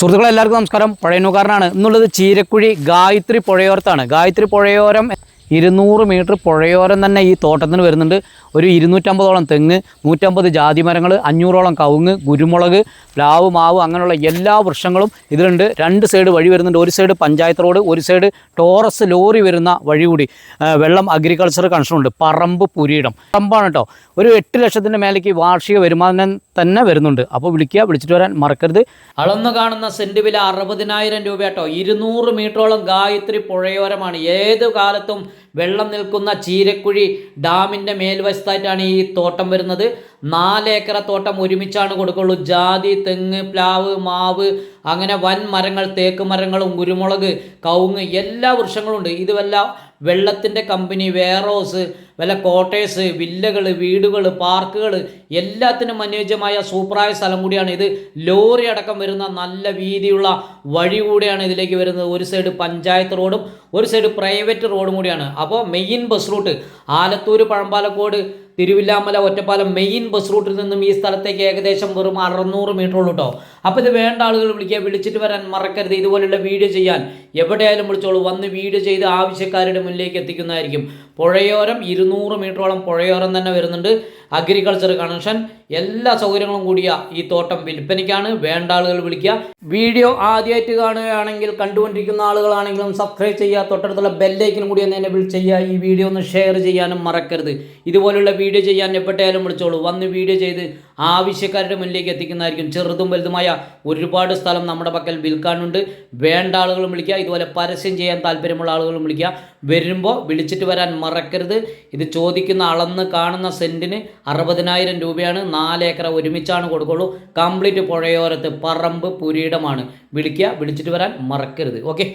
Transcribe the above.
സുഹൃത്തുക്കളെ എല്ലാവർക്കും നമസ്കാരം. പഴയനൂക്കാരനാണ് എന്നുള്ളത് ചീരക്കുഴി ഗായത്രി പുഴയോരത്താണ്. ഗായത്രി പുഴയോരം ഇരുന്നൂറ് മീറ്റർ പുഴയോരം തന്നെ ഈ തോട്ടത്തിന് വരുന്നുണ്ട്. ഒരു ഇരുന്നൂറ്റമ്പതോളം തെങ്ങ് നൂറ്റമ്പത് ജാതി മരങ്ങൾ അഞ്ഞൂറോളം കവുങ്ങ് കുരുമുളക് പ്ലാവ് മാവ് അങ്ങനെയുള്ള എല്ലാ വൃക്ഷങ്ങളും ഇതിലുണ്ട്. രണ്ട് സൈഡ് വഴി വരുന്നുണ്ട്. ഒരു സൈഡ് പഞ്ചായത്ത് റോഡ് ഒരു സൈഡ് ടോറസ് ലോറി വരുന്ന വഴി കൂടി. വെള്ളം അഗ്രികൾച്ചർ കണക്ഷനുണ്ട് പറമ്പ് പുരീടം പറമ്പാണ് കേട്ടോ. ഒരു എട്ട് ലക്ഷത്തിന്റെ മേലേക്ക് വാർഷിക വരുമാനം തന്നെ വരുന്നുണ്ട്. അപ്പോൾ വിളിക്കുക വിളിച്ചിട്ട് വരാൻ മറക്കരുത്. അളന്ന് കാണുന്ന സെന്റ് വില അറുപതിനായിരം രൂപ കേട്ടോ. ഇരുന്നൂറ് മീറ്ററോളം ഗായത്രി പുഴയോരമാണ്. ഏത് കാലത്തും വെള്ളം നിൽക്കുന്ന ചീരക്കുഴി ഡാമിന്റെ മേൽവശത്തായിട്ടാണ് ഈ തോട്ടം വരുന്നത്. നാലേക്കറ തോട്ടം ഒരുമിച്ചാണ് കൊടുക്കുള്ളൂ. ജാതി തെങ്ങ് പ്ലാവ് മാവ് അങ്ങനെ വൻ മരങ്ങൾ തേക്ക് മരങ്ങളും കുരുമുളക് കവുങ്ങ് എല്ലാ വൃക്ഷങ്ങളും ഉണ്ട്. ഇത് വല്ല വെള്ളത്തിന്റെ കമ്പനി വെയർഹൗസ് വല്ല കോട്ടേഴ്സ് വില്ലകൾ വീടുകൾ പാർക്കുകൾ എല്ലാത്തിനും അനുയോജ്യമായ സൂപ്പറായ സ്ഥലം കൂടിയാണ് ഇത്. ലോറി അടക്കം വരുന്ന നല്ല വീതിയുള്ള വഴി കൂടിയാണ് ഇതിലേക്ക് വരുന്നത്. ഒരു സൈഡ് പഞ്ചായത്ത് റോഡും ഒരു സൈഡ് പ്രൈവറ്റ് റോഡും കൂടിയാണ്. അപ്പോൾ main bus route Alathur Pazhambalakode Thiruvilwamala Ottapalam main bus റൂട്ടിൽ നിന്നും ഈ സ്ഥലത്തേക്ക് ഏകദേശം വെറും അറുന്നൂറ് മീറ്റർ ഉള്ളൂ കേട്ടോ അപ്പോൾ ഇത് വേണ്ട ആളുകൾ വിളിക്കുക വിളിച്ചിട്ട് വരാൻ മറക്കരുത്. ഇതുപോലുള്ള വീഡിയോ ചെയ്യാൻ എവിടെയായാലും വിളിച്ചോളൂ. വന്ന് വീഡിയോ ചെയ്ത് ആവശ്യക്കാരുടെ മുന്നിലേക്ക് എത്തിക്കുന്നതായിരിക്കും. പുഴയോരം ഇരുന്നൂറ് മീറ്ററോളം പുഴയോരം തന്നെ വരുന്നുണ്ട് അഗ്രികൾച്ചർ കണക്ഷൻ. എല്ലാ സൗകര്യങ്ങളും കൂടിയ ഈ തോട്ടം വിൽപ്പനയ്ക്കാണ്. വേണ്ട ആളുകൾ വിളിക്കുക. വീഡിയോ ആദ്യമായിട്ട് കാണുകയാണെങ്കിൽ കണ്ടുകൊണ്ടിരിക്കുന്ന ആളുകളാണെങ്കിലും സബ്സ്ക്രൈബ് ചെയ്യുക. തൊട്ടടുത്തുള്ള ബെല്ലൈക്കിനും കൂടി ഒന്ന് എന്നെ ചെയ്യുക. ഈ വീഡിയോ ഒന്ന് ഷെയർ ചെയ്യാനും മറക്കരുത്. ഇതുപോലുള്ള വീഡിയോ ചെയ്യാൻ എപ്പോഴായാലും വിളിച്ചോളൂ. വന്ന് വീഡിയോ ചെയ്ത് ആവശ്യക്കാരുടെ മുന്നിലേക്ക് എത്തിക്കുന്നതായിരിക്കും. ചെറുതും വലുതുമായ ഒരുപാട് സ്ഥലം നമ്മുടെ പക്കൽ വിൽക്കാനുണ്ട്. വേണ്ട ആളുകളും വിളിക്കുക. ഇതുപോലെ പരസ്യം ചെയ്യാൻ താല്പര്യമുള്ള ആളുകളും വിളിക്കുക. വരുമ്പോൾ വിളിച്ചിട്ട് വരാൻ മറക്കരുത്. ഇത് ചോദിക്കുന്ന അളന്ന് കാണുന്ന സെന്റിന് അറുപതിനായിരം രൂപയാണ്. നാല് നാലേക്കറ ഒരുമിച്ചാണ് കൊടുക്കുള്ളൂ. കംപ്ലീറ്റ് പുഴയോരത്ത് പറമ്പ് പുരീടമാണ് വിളിക്കുക. വിളിച്ചിട്ട് വരാൻ മറക്കരുത്. Okay?